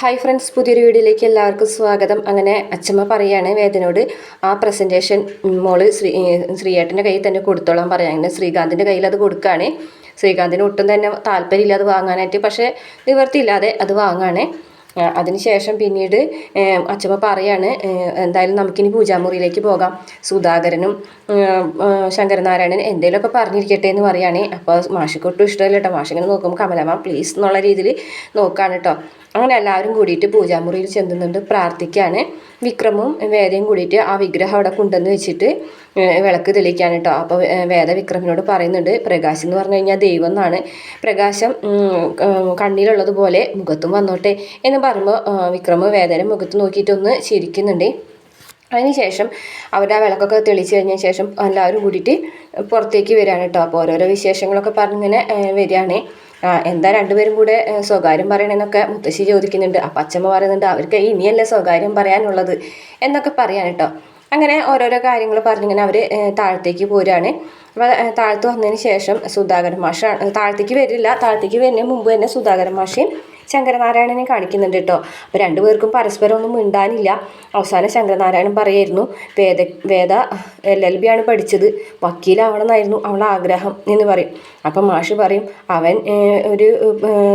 Hi friends പുതിയൊരു വീഡിയോയിലേക്ക് എല്ലാവർക്കും സ്വാഗതം. അങ്ങനെ അച്ഛമ്മ പറയാണ് വേദനോട് ആ പ്രസന്റേഷൻ മോൾ ശ്രീ ശ്രീയേട്ടന്റെ കയ്യിൽ തന്നെ കൊടുത്തോളാൻ പറയാം. അങ്ങനെ ശ്രീകാന്തിന്റെ കയ്യിൽ അത് കൊടുക്കുകയാണ് ശ്രീകാന്തിന് ഒട്ടും തന്നെ താല്പര്യമില്ല അത് വാങ്ങാനായിട്ട്. പക്ഷേ നിവർത്തിയില്ലാതെ അത് വാങ്ങാണ്. അതിനുശേഷം പിന്നീട് അച്ഛമ്മ പറയാണ് എന്തായാലും നമുക്കിനി പൂജാമുറിയിലേക്ക് പോകാം. സുധാകരനും ശങ്കരനാരായണൻ എന്തെങ്കിലുമൊക്കെ പറഞ്ഞിരിക്കട്ടെ എന്ന് പറയുകയാണേ അപ്പോൾ മാഷിക്കൊട്ടും ഇഷ്ടമല്ല കേട്ടോ. മാഷിങ്ങനെ നോക്കുമ്പോൾ കമലമ്മ പ്ലീസ് എന്നുള്ള രീതിയിൽ നോക്കുകയാണ് കേട്ടോ. അങ്ങനെ എല്ലാവരും കൂടിയിട്ട് പൂജാമുറിയിൽ ചെന്നുന്നുണ്ട് പ്രാർത്ഥിക്കുകയാണ് വിക്രമും വേദയും കൂടിയിട്ട് ആ വിഗ്രഹം അവിടെ കൊണ്ടുവന്ന് വെച്ചിട്ട് വിളക്ക് തെളിയിക്കാൻ കേട്ടോ. അപ്പോൾ വേദ വിക്രമിനോട് പറയുന്നുണ്ട് പ്രകാശം എന്ന് പറഞ്ഞു കഴിഞ്ഞാൽ ദൈവം എന്നാണ്. പ്രകാശം കണ്ണിലുള്ളതുപോലെ മുഖത്തും വന്നോട്ടെ എന്ന് പറയുമ്പോൾ വിക്രമ് വേദന മുഖത്ത് നോക്കിയിട്ടൊന്ന് ചിരിക്കുന്നുണ്ട്. അതിനുശേഷം അവരുടെ ആ വിളക്കൊക്കെ തെളിച്ച് കഴിഞ്ഞ ശേഷം എല്ലാവരും കൂടിയിട്ട് പുറത്തേക്ക് വരികയാണ് കേട്ടോ. അപ്പോൾ ഓരോരോ വിശേഷങ്ങളൊക്കെ പറഞ്ഞിങ്ങനെ വരികയാണ്. എന്താ രണ്ടുപേരും കൂടെ സ്വകാര്യം പറയണമെന്നൊക്കെ മുത്തശ്ശി ചോദിക്കുന്നുണ്ട്. അപ്പം അച്ഛമ്മ പറയുന്നുണ്ട് അവർക്ക് ഇനിയല്ലേ സ്വകാര്യം പറയാനുള്ളത്? എന്നൊക്കെ പറയാൻ കേട്ടോ അങ്ങനെ ഓരോരോ കാര്യങ്ങൾ പറഞ്ഞിങ്ങനെ അവർ താഴത്തേക്ക് പോരാണ്. അപ്പോൾ താഴത്ത് വന്നതിന് ശേഷം സുധാകരൻ മാഷാണ് താഴത്തേക്ക് വരില്ല താഴത്തേക്ക് വരുന്നതിന് മുമ്പ് തന്നെ സുധാകരൻ മാഷയും ശങ്കരനാരായണനെ കാണിക്കുന്നുണ്ട് കേട്ടോ. അപ്പോൾ രണ്ടുപേർക്കും പരസ്പരം ഒന്നും മിണ്ടാനില്ല. അവസാനം ശങ്കരനാരായണൻ പറയായിരുന്നു വേദ വേദ എൽ എൽ ബി ആണ് പഠിച്ചത്. വക്കീലാവണമെന്നായിരുന്നു അവളുടെ ആഗ്രഹം എന്ന് പറയും. അപ്പം മാഷ് പറയും അവൻ ഒരു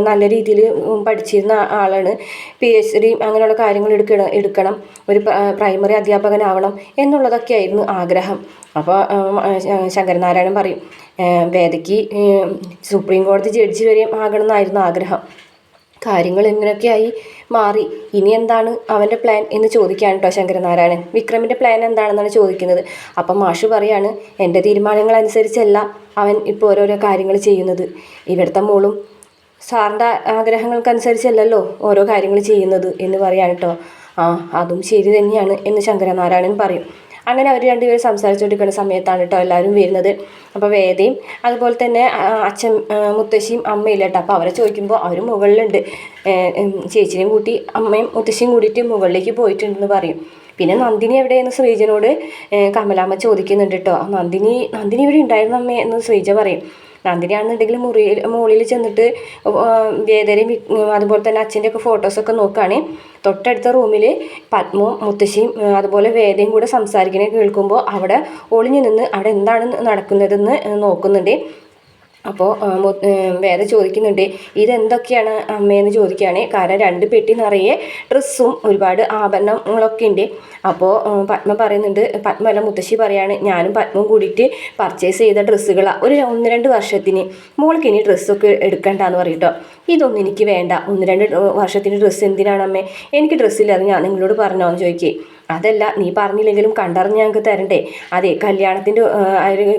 നല്ല രീതിയിൽ പഠിച്ചിരുന്ന ആളാണ്. പി എച്ച് ഡി അങ്ങനെയുള്ള കാര്യങ്ങൾ എടുക്കണം എടുക്കണം. ഒരു പ്രൈമറി അധ്യാപകനാവണം എന്നുള്ളതൊക്കെയായിരുന്നു ആഗ്രഹം. അപ്പോൾ ശങ്കരനാരായണൻ പറയും വേദയ്ക്ക് സുപ്രീം കോടതി ജഡ്ജി വരെയും ആകണമെന്നായിരുന്നു ആഗ്രഹം. കാര്യങ്ങൾ ഇങ്ങനെയൊക്കെയായി മാറി. ഇനി എന്താണ് അവന്റെ പ്ലാൻ എന്ന് ചോദിക്കുകയാണ് കേട്ടോ ശങ്കരനാരായണൻ. വിക്രമിന്റെ പ്ലാൻ എന്താണെന്നാണ് ചോദിക്കുന്നത്. അപ്പം മാഷു പറയാണ് എന്റെ തീരുമാനങ്ങൾ അനുസരിച്ചല്ല അവൻ ഇപ്പോൾ ഓരോരോ കാര്യങ്ങൾ ചെയ്യുന്നത്. ഇവിടുത്തെ മോളും സാറിന്റെ ആഗ്രഹങ്ങൾക്കനുസരിച്ചല്ലല്ലോ ഓരോ കാര്യങ്ങൾ ചെയ്യുന്നത് എന്ന് പറയാണ് കേട്ടോ ആ അതും ശരി തന്നെയാണ് എന്ന് ശങ്കരനാരായണൻ പറയും. അങ്ങനെ അവർ രണ്ടുപേരും സംസാരിച്ചുകൊണ്ടിരിക്കുന്ന സമയത്താണ് കേട്ടോ എല്ലാവരും വരുന്നത്. അപ്പോൾ വേദയും അതുപോലെ തന്നെ അച്ഛൻ മുത്തശ്ശിയും അമ്മയില്ല കേട്ടോ. അപ്പോൾ അവരെ ചോദിക്കുമ്പോൾ അവർ മുകളിലുണ്ട്. ചേച്ചിനെയും കൂട്ടി അമ്മയും മുത്തശ്ശിയും കൂടിയിട്ട് മുകളിലേക്ക് പോയിട്ടുണ്ടെന്ന് പറയും. പിന്നെ നന്ദിനി എവിടെയെന്ന് ശ്രീജനോട് കമലാമ്മ ചോദിക്കുന്നുണ്ട് കേട്ടോ. നന്ദിനി നന്ദിനി ഇവിടെ ഉണ്ടായിരുന്നു അമ്മേ എന്ന് ശ്രീജ പറയും. നന്ദിനിയാണെന്നുണ്ടെങ്കിൽ മുറിയിൽ മുകളിൽ ചെന്നിട്ട് വേദനയും അതുപോലെ തന്നെ അച്ഛന്റെ ഒക്കെ ഫോട്ടോസൊക്കെ നോക്കുകയാണ്. തൊട്ടടുത്ത റൂമിൽ പത്മവും മുത്തശ്ശിയും അതുപോലെ വേദയും കൂടെ സംസാരിക്കണേ കേൾക്കുമ്പോൾ അവിടെ ഒളിഞ്ഞു നിന്ന് അവിടെ എന്താണ് നടക്കുന്നതെന്ന് നോക്കുന്നുണ്ട്. അപ്പോൾ വേറെ ചോദിക്കുന്നുണ്ട് ഇതെന്തൊക്കെയാണ് അമ്മയെന്ന് ചോദിക്കുകയാണ് കാരണം രണ്ട് പെട്ടി നിറയെ ഡ്രസ്സും ഒരുപാട് ആഭരണങ്ങളൊക്കെ ഉണ്ട് അപ്പോൾ പത്മ പറയുന്നുണ്ട് പത്മ അല്ല മുത്തശ്ശി പറയാണ് ഞാനും പത്മവും കൂടിയിട്ട് പർച്ചേസ് ചെയ്ത ഡ്രസ്സുകളാണ് ഒരു ഒന്ന് രണ്ട് വർഷത്തിന് മോൾക്ക് ഇനി ഡ്രസ്സൊക്കെ എടുക്കണ്ടെന്ന് പറയും കേട്ടോ ഇതൊന്നും എനിക്ക് വേണ്ട. ഒന്ന് രണ്ട് വർഷത്തിന്റെ ഡ്രസ്സ് എന്തിനാണ് അമ്മേ എനിക്ക് ഡ്രസ്സില്ലാതെ ഞാൻ നിങ്ങളോട് പറഞ്ഞോ എന്ന് ചോദിക്കേ. അതല്ല നീ പറഞ്ഞില്ലെങ്കിലും കണ്ടറിഞ്ഞ് ഞങ്ങൾക്ക് തരണ്ടേ? അതെ കല്യാണത്തിന്റെ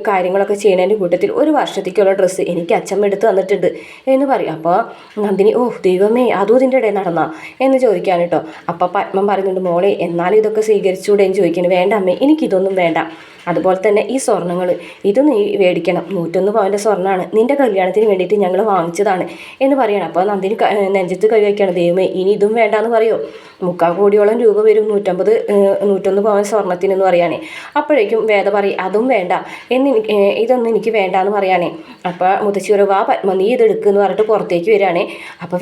കാര്യങ്ങളൊക്കെ ചെയ്യുന്നതിന്റെ കൂട്ടത്തിൽ ഒരു വർഷത്തേക്കുള്ള ഡ്രസ്സ് എനിക്ക് അച്ഛമ്മ എടുത്ത് തന്നിട്ടുണ്ട് എന്ന് പറയും. അപ്പോൾ നന്ദിനി ഓ ദൈവമേ അതും ഇതിന്റെ ഇടയിൽ നടന്നാ എന്ന് ചോദിക്കാൻ കേട്ടോ. അപ്പോൾ പത്മം പറയുന്നുണ്ട് മോളെ എന്നാലും ഇതൊക്കെ സ്വീകരിച്ചൂടെ എന്ന് ചോദിക്കണം. വേണ്ട അമ്മേ എനിക്കിതൊന്നും വേണ്ട. അതുപോലെ തന്നെ ഈ സ്വർണങ്ങൾ ഇത് നീ മേടിക്കണം. നൂറ്റൊന്ന് പവന്റെ സ്വർണമാണ് നിന്റെ കല്യാണത്തിന് വേണ്ടിയിട്ട് ഞങ്ങൾ വാങ്ങിച്ചതാണ് എന്ന് പറയണം അപ്പോൾ നന്ദിനി നെഞ്ചത്ത് കൈ വയ്ക്കുകയാണ് ദൈവമേ ഇനി ഇതും വേണ്ടാന്ന് പറയുമോ മുക്കാൽ കോടിയോളം രൂപ വരും. നൂറ്റമ്പത് നൂറ്റൊന്ന് പവൻ സ്വർണത്തിനെന്ന് പറയുകയാണെ. അപ്പോഴേക്കും വേദ പറയും അതും വേണ്ട. എന്ന് ഇതൊന്നും എനിക്ക് വേണ്ട എന്ന് പറയുകയാണേ. അപ്പോൾ മുത്തശ്ശി ഒരു വാ പത്മ നീ ഇത് എടുക്കുമെന്ന് പറഞ്ഞിട്ട് പുറത്തേക്ക് വരികയാണേ. അപ്പോൾ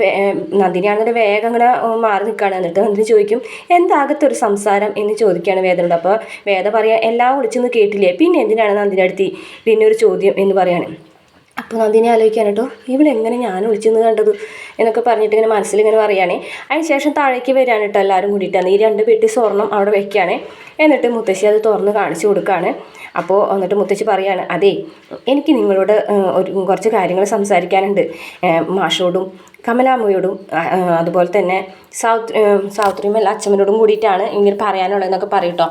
നന്ദിനിയാണെങ്കിൽ വേഗം അങ്ങനെ മാറി നിൽക്കുകയാണ്. എന്നിട്ട് നന്ദിനി ചോദിക്കും എന്താകത്തൊരു സംസാരം? എന്ന് ചോദിക്കുകയാണ് വേദനോട്. അപ്പോൾ വേദ പറയാൻ എല്ലാം വിളിച്ചൊന്നും കേട്ടില്ലേ? പിന്നെ എന്തിനാണ് നന്ദിനി അടുത്ത് പിന്നെ ഒരു ചോദ്യം എന്ന് പറയാണ് അപ്പോൾ നന്ദിനി ആലോചിക്കാൻ കേട്ടോ ഇവളെങ്ങനെ ഞാൻ വിളിച്ചെന്ന് കണ്ടത് എന്നൊക്കെ പറഞ്ഞിട്ട് ഇങ്ങനെ മനസ്സിൽ ഇങ്ങനെ പറയുകയാണേ. അതിന് ശേഷം താഴേക്ക് വരികയാണ് കേട്ടോ എല്ലാവരും കൂടിയിട്ടാണ് ഈ രണ്ട് പെട്ടി സ്വർണം അവിടെ വെക്കുകയാണ്. എന്നിട്ട് മുത്തശ്ശി അത് തുറന്ന് കാണിച്ചു കൊടുക്കുകയാണ്. അപ്പോൾ എന്നിട്ട് മുത്തശ്ശി പറയാണ് അതെ എനിക്ക് നിങ്ങളോട് ഒരു കുറച്ച് കാര്യങ്ങൾ സംസാരിക്കാനുണ്ട്. മാഷോടും കമലാമ്മയോടും അതുപോലെ തന്നെ സൗത്ത് സൗത്രിയുമല്ല അച്ഛമ്മനോടും കൂടിയിട്ടാണ് ഇങ്ങനെ പറയാനുള്ളതെന്നൊക്കെ പറയും കേട്ടോ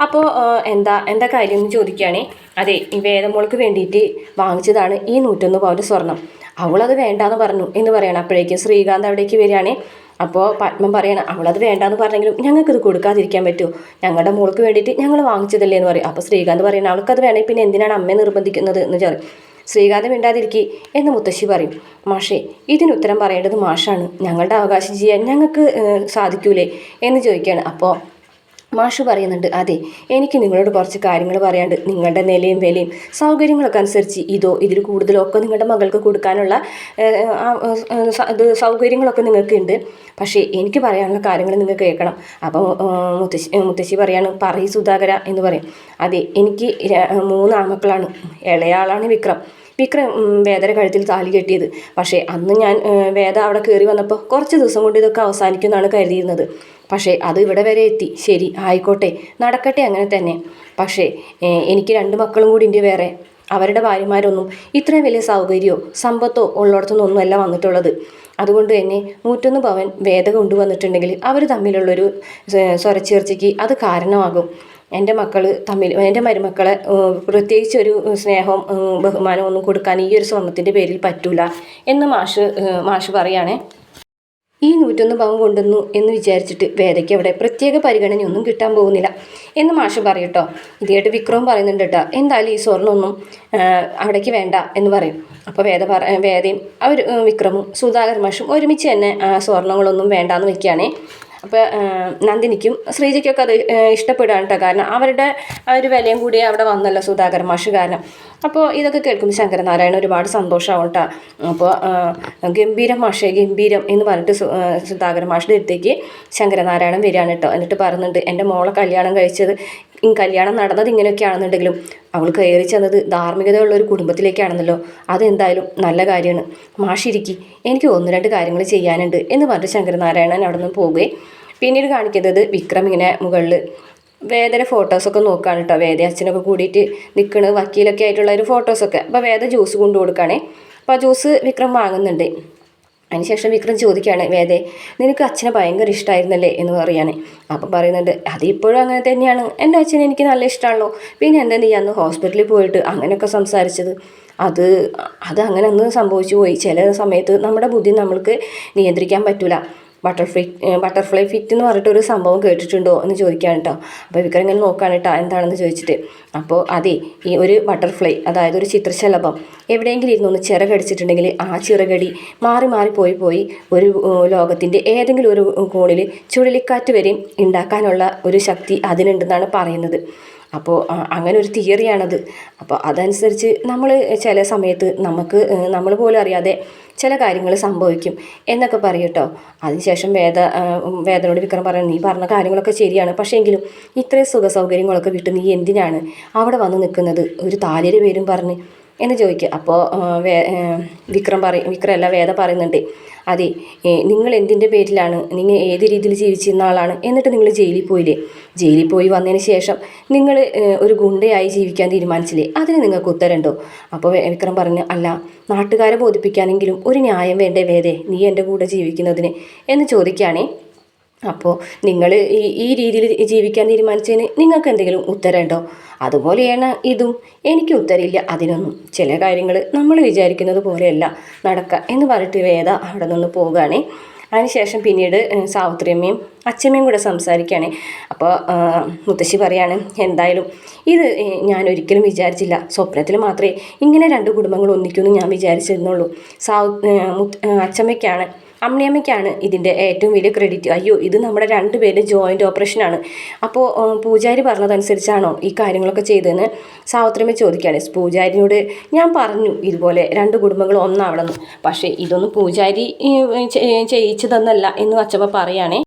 അപ്പോൾ എന്താ എന്താ കാര്യം എന്ന് ചോദിക്കുകയാണേ അതെ ഈ വേദമോൾക്ക് വേണ്ടിയിട്ട് വാങ്ങിച്ചതാണ് ഈ നൂറ്റൊന്ന് പവന്റെ സ്വർണം. അവളത് വേണ്ടാന്ന് പറഞ്ഞു എന്ന് പറയണം. അപ്പോഴേക്കും ശ്രീകാന്ത് അവിടേക്ക് വരികയാണേ. അപ്പോൾ പത്മം പറയണം അവളത് വേണ്ടാന്ന് പറഞ്ഞെങ്കിലും ഞങ്ങൾക്കിത് കൊടുക്കാതിരിക്കാൻ പറ്റുമോ ഞങ്ങളുടെ മോൾക്ക് വേണ്ടിയിട്ട് ഞങ്ങൾ വാങ്ങിച്ചതല്ലേ എന്ന് പറയും. അപ്പോൾ ശ്രീകാന്ത് പറയണം അവൾക്കത് വേണമെങ്കിൽ പിന്നെ എന്തിനാണ് അമ്മയെ നിർബന്ധിക്കുന്നത്? എന്ന് പറയും ശ്രീകാന്ത് മിണ്ടാതിരിക്കി എന്ന് മുത്തശ്ശി പറയും. മാഷേ ഇതിന് ഉത്തരം പറയേണ്ടത് മാഷാണ്. ഞങ്ങളുടെ അവകാശം ചെയ്യാൻ ഞങ്ങൾക്ക് സാധിക്കൂലേ? എന്ന് ചോദിക്കുകയാണ്. അപ്പോൾ മാഷ് പറയുന്നുണ്ട് അതെ എനിക്ക് നിങ്ങളോട് കുറച്ച് കാര്യങ്ങൾ പറയാണ്ട് നിങ്ങളുടെ നിലയും വിലയും സൗകര്യങ്ങളൊക്കെ അനുസരിച്ച് ഇതോ ഇതിൽ കൂടുതലോ ഒക്കെ നിങ്ങളുടെ മകൾക്ക് കൊടുക്കാനുള്ള ഇത് സൗകര്യങ്ങളൊക്കെ നിങ്ങൾക്ക് ഉണ്ട് പക്ഷേ എനിക്ക് പറയാനുള്ള കാര്യങ്ങൾ നിങ്ങൾ കേൾക്കണം. അപ്പോൾ മുത്തശ്ശി മുത്തശ്ശി പറയാണ് പറയ് സുധാകര എന്ന് പറയും. അതെ എനിക്ക് മൂന്ന് ആൺമക്കളാണ് ഇളയാളാണ് വിക്രം. വിക്രം വേദന കഴുത്തിൽ താലി കെട്ടിയത്. പക്ഷേ അന്ന് ഞാൻ വേദ അവിടെ കയറി വന്നപ്പോൾ കുറച്ച് ദിവസം കൊണ്ട് ഇതൊക്കെ അവസാനിക്കുമെന്നാണ് കരുതിയിരുന്നത്. പക്ഷേ അത് ഇവിടെ വരെ എത്തി. ശരി ആയിക്കോട്ടെ. നടക്കട്ടെ അങ്ങനെ തന്നെ. പക്ഷേ എനിക്ക് രണ്ട് മക്കളും കൂടി ഉണ്ട് വേറെ. അവരുടെ ഭാര്യമാരൊന്നും ഇത്രയും വലിയ സൗകര്യമോ സമ്പത്തോ ഉള്ളിടത്തുനിന്നൊന്നും അല്ല വന്നിട്ടുള്ളത്. അതുകൊണ്ട് തന്നെ നൂറ്റൊന്ന് പവൻ വേദ കൊണ്ടുവന്നിട്ടുണ്ടെങ്കിൽ അവർ തമ്മിലുള്ളൊരു സ്വരച്ചേർച്ചയ്ക്ക് അത് കാരണമാകും. എന്റെ മക്കൾ തമ്മിൽ എന്റെ മരുമക്കളെ പ്രത്യേകിച്ച് ഒരു സ്നേഹവും ബഹുമാനവും ഒന്നും കൊടുക്കാൻ ഈ ഒരു സ്വർണത്തിന്റെ പേരിൽ പറ്റൂല എന്ന് മാഷ് മാഷ് പറയുകയാണേ ഈ നൂറ്റൊന്ന് പവൻ കൊണ്ടുവന്നു എന്ന് വിചാരിച്ചിട്ട് വേദയ്ക്ക് അവിടെ പ്രത്യേക പരിഗണനയൊന്നും കിട്ടാൻ പോകുന്നില്ല എന്ന് മാഷ് പറയട്ടോ. ഇതായിട്ട് വിക്രവും പറയുന്നുണ്ട് കേട്ടോ എന്തായാലും ഈ സ്വർണമൊന്നും അവിടേക്ക് വേണ്ട എന്ന് പറയും. അപ്പോൾ വേദ പറ വേദയും അവർ വിക്രമും സുധാകർ മാഷും ഒരുമിച്ച് തന്നെ സ്വർണങ്ങളൊന്നും വേണ്ടാന്ന് വെക്കുകയാണേ അപ്പോൾ നന്ദിനിക്കും ശ്രീജയ്ക്കൊക്കെ അത് ഇഷ്ടപ്പെടുകയാണ് കേട്ടോ കാരണം അവരുടെ ആ ഒരു വിലയും കൂടി അവിടെ വന്നല്ലോ സുധാകർ മാഷ്. കാരണം അപ്പോൾ ഇതൊക്കെ കേൾക്കുമ്പോൾ ശങ്കരനാരായണ ഒരുപാട് സന്തോഷമാവും കേട്ടോ അപ്പോൾ ഗംഭീരം മാഷേ ഗംഭീരം എന്ന് പറഞ്ഞിട്ട് സുധാകര മാഷിന്റെ അടുത്തേക്ക് ശങ്കരനാരായണൻ വരികയാണ് കേട്ടോ എന്നിട്ട് പറയുന്നുണ്ട് എന്റെ മോളെ കല്യാണം കഴിച്ചത് കല്യാണം നടന്നത് ഇങ്ങനെയൊക്കെയാണെന്നുണ്ടെങ്കിലും അവൾ കയറി ചെന്നത് ധാർമ്മികതയുള്ള ഒരു കുടുംബത്തിലേക്കാണെന്നല്ലോ. അതെന്തായാലും നല്ല കാര്യമാണ്. മാഷിരിക്കി എനിക്ക് ഒന്ന് രണ്ട് കാര്യങ്ങൾ ചെയ്യാനുണ്ട് എന്ന് പറഞ്ഞിട്ട് ശങ്കരനാരായണൻ അവിടെ നിന്ന് പോവുകയും പിന്നീട് കാണിക്കുന്നത് വിക്രം ഇങ്ങനെ മുകളിൽ വേദന ഫോട്ടോസൊക്കെ നോക്കുകയാണ് കേട്ടോ വേദ അച്ഛനൊക്കെ കൂടിയിട്ട് നിൽക്കണ വക്കീലൊക്കെ ആയിട്ടുള്ള ഒരു ഫോട്ടോസൊക്കെ അപ്പോൾ വേദ ജ്യൂസ് കൊണ്ടു കൊടുക്കുകയാണേ അപ്പോൾ ആ ജ്യൂസ് വിക്രം വാങ്ങുന്നുണ്ട്. അതിനുശേഷം വിക്രം ചോദിക്കുകയാണ് വേദേ നിനക്ക് അച്ഛനെ ഭയങ്കര ഇഷ്ടമായിരുന്നല്ലേ എന്ന് പറയാണ്. അപ്പം പറയുന്നുണ്ട് അതിപ്പോഴും അങ്ങനെ തന്നെയാണ്. എന്റെ അച്ഛനെ എനിക്ക് നല്ല ഇഷ്ടമാണല്ലോ പിന്നെ എന്താ നീ അന്ന് ഹോസ്പിറ്റലിൽ പോയിട്ട് അങ്ങനെയൊക്കെ സംസാരിച്ചത്? അത് അത് അങ്ങനെ അന്ന് സംഭവിച്ചു പോയി. ചില സമയത്ത് നമ്മുടെ ബുദ്ധി നമ്മൾക്ക് നിയന്ത്രിക്കാൻ പറ്റില്ല ബട്ടർഫ്ലൈ ബട്ടർഫ്ലൈ ഫിറ്റ് എന്ന് പറഞ്ഞിട്ട് ഒരു സംഭവം കേട്ടിട്ടുണ്ടോ എന്ന് ചോദിക്കുകയാണ് കേട്ടോ അപ്പോൾ വിക്രം ഇങ്ങനെ നോക്കുകയാണ് കേട്ടോ എന്താണെന്ന് ചോദിച്ചിട്ട്. അപ്പോൾ അതെ ഈ ഒരു ബട്ടർഫ്ലൈ അതായത് ഒരു ചിത്രശലഭം എവിടെയെങ്കിലും ഇരുന്ന് ഒന്ന് ചിറകടിച്ചിട്ടുണ്ടെങ്കിൽ ആ ചിറകടി മാറി മാറി പോയി പോയി ഒരു ലോകത്തിന്റെ ഏതെങ്കിലും ഒരു കോണിൽ ചുഴലിക്കാറ്റ് വരെയും ഉണ്ടാക്കാനുള്ള ഒരു ശക്തി അതിനുണ്ടെന്നാണ് പറയുന്നത്. അപ്പോൾ അങ്ങനെ ഒരു തിയറിയാണത്. അപ്പോൾ അതനുസരിച്ച് നമ്മൾ ചില സമയത്ത് നമുക്ക് നമ്മൾ പോലും അറിയാതെ ചില കാര്യങ്ങൾ സംഭവിക്കും എന്നൊക്കെ പറയും കേട്ടോ അതിനുശേഷം വേദ വേദനോട് വിക്രം പറയുന്നത് നീ പറഞ്ഞ കാര്യങ്ങളൊക്കെ ശരിയാണ്. പക്ഷേ എങ്കിലും ഇത്രയും സുഖ സൗകര്യങ്ങളൊക്കെ വിട്ട് നീ എന്തിനാണ് അവിടെ വന്ന് നിൽക്കുന്നത് ഒരു താലിയുടെ പേരും പറഞ്ഞ് എന്ന് ചോദിക്കുക അപ്പോൾ വിക്രം പറയും വിക്രമല്ല വേദ പറയുന്നുണ്ട്. അതെ നിങ്ങൾ എന്തിന്റെ പേരിലാണ്? നിങ്ങൾ ഏത് രീതിയിൽ ജീവിച്ചിരുന്ന ആളാണ്? എന്നിട്ട് നിങ്ങൾ ജയിലിൽ പോയില്ലേ? ജയിലിൽ പോയി വന്നതിന് ശേഷം നിങ്ങൾ ഒരു ഗുണ്ടയായി ജീവിക്കാൻ തീരുമാനിച്ചില്ലേ? അതിന് നിങ്ങൾക്ക് ഉത്തരമുണ്ടോ? അപ്പോൾ വിക്രം പറഞ്ഞു അല്ല നാട്ടുകാരെ ബോധിപ്പിക്കാനെങ്കിലും ഒരു ന്യായം വേണ്ടേ വേദേ? നീ എന്റെ കൂടെ ജീവിക്കുന്നതിന്? എന്ന് ചോദിക്കുകയാണേ അപ്പോൾ നിങ്ങൾ ഈ ഈ രീതിയിൽ ജീവിക്കാൻ തീരുമാനിച്ചതിന് നിങ്ങൾക്ക് എന്തെങ്കിലും ഉത്തരമുണ്ടോ? അതുപോലെയാണ് ഇതും. എനിക്ക് ഉത്തരമില്ല. അതിനൊന്നും ചില കാര്യങ്ങൾ നമ്മൾ വിചാരിക്കുന്നത് പോലെയല്ല. നടക്കുക എന്ന് പറഞ്ഞിട്ട് വേദ അവിടെ നിന്ന് പോവുകയാണേ. അതിനുശേഷം പിന്നീട് സാവിത്രിയമ്മയും അച്ഛമ്മയും കൂടെ സംസാരിക്കുകയാണ്. അപ്പോൾ മുത്തശ്ശി പറയാണ് എന്തായാലും ഇത് ഞാൻ ഒരിക്കലും വിചാരിച്ചില്ല. സ്വപ്നത്തിൽ മാത്രമേ ഇങ്ങനെ രണ്ട് കുടുംബങ്ങൾ ഒന്നിക്കുമെന്ന് ഞാൻ വിചാരിച്ചിരുന്നുള്ളൂ. സാവ് അച്ഛമ്മയ്ക്കാണ് അമ്മിയമ്മയ്ക്കാണ് ഇതിന്റെ ഏറ്റവും വലിയ ക്രെഡിറ്റ് അയ്യോ ഇത് നമ്മുടെ രണ്ട് പേര് ജോയിന്റ് ഓപ്പറേഷനാണ് അപ്പോൾ പൂജാരി പറഞ്ഞതനുസരിച്ചാണോ ഈ കാര്യങ്ങളൊക്കെ ചെയ്തതെന്ന് സാവിത്രിയമ്മ ചോദിക്കുകയാണ്. പൂജാരിനോട് ഞാൻ പറഞ്ഞു ഇതുപോലെ രണ്ട് കുടുംബങ്ങൾ ഒന്നാവണമെന്ന്. പക്ഷേ ഇതൊന്നും പൂജാരി ചെയ്യിച്ചതെന്നല്ല എന്ന് അച്ചമ്മ പറയുകയാണേ.